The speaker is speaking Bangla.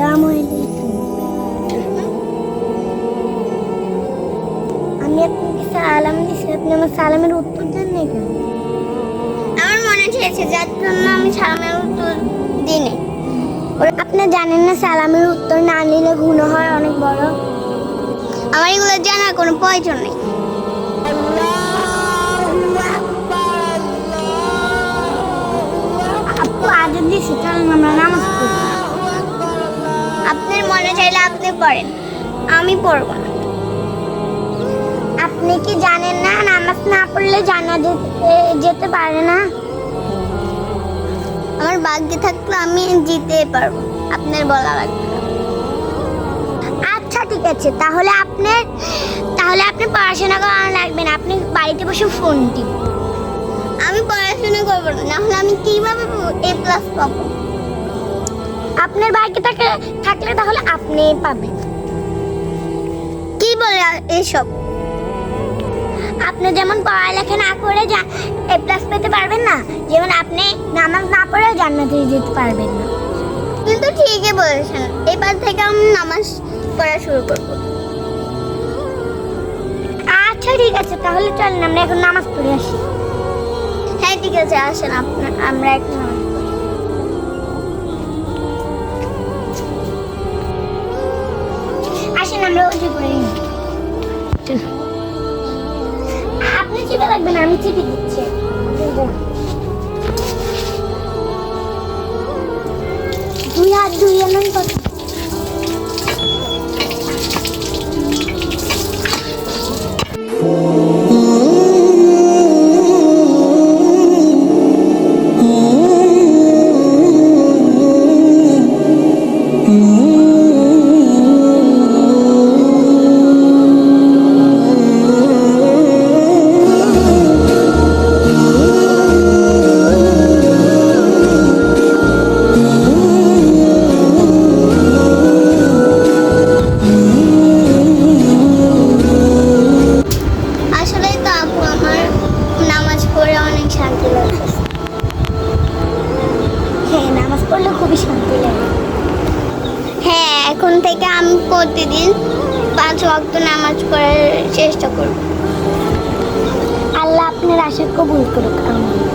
আসসালামু আলাইকুম আমি আপনাকে সালাম দিছি আপনি আমার সালামের উত্তর দেন না কেন? আমার মনে হয়েছে যার জন্য আমি সালামের উত্তর দিনে আপনি জানেন না সালামের উত্তর না নিলে গুণ হয় অনেক বড়। আমার এগুলো জানার কোনো প্রয়োজন নেই। আপু আজ দিছি, চলেন আমরা না মনে চাইলে আপনি পড়েন। আমি পড়ব না। আপনি কি জানেন না? নামাজ না পড়লে জানা যেতে পারে না। আমার ভাগ্যে থাকলে আমি জিতে পারব। আপনার বলা লাগবে আচ্ছা ঠিক আছে। তাহলে আপনার তাহলে আপনি পড়াশোনা করা লাগবে না। আপনি বাড়িতে বসে ফোন টিপুন। আমি পড়াশোনা করব না। নাহলে আমি কীভাবে এ প্লাস পাবো? আপনার বাড়িতে থাকলে থাকলে তাহলে আপনি পাবেন। কি বলে এসব? আপনি যেমন পড়ালেখা না করে যা এ প্লাস পেতে পারবেন না যেমন আপনি নামাজ না পড়ে জান্নাতে যেতে পারবেন না। কিন্তু ঠিকই বলেছেন এবার থেকে আমি নামাজ পড়া শুরু করব। আচ্ছা ঠিক আছে তাহলে চলেন আমরা এখন নামাজ পড়ে আসি। হ্যাঁ ঠিক আছে আসেন আপনার আমরা এখন আপনি চিপে লাগবেন আমি চিপে দিচ্ছি। দুই হাত দুই এমন এখন থেকে আমি প্রতিদিন পাঁচ ওয়াক্ত নামাজ পড়ার চেষ্টা করব। আল্লাহ আপনার আশা কবুল করুক আমি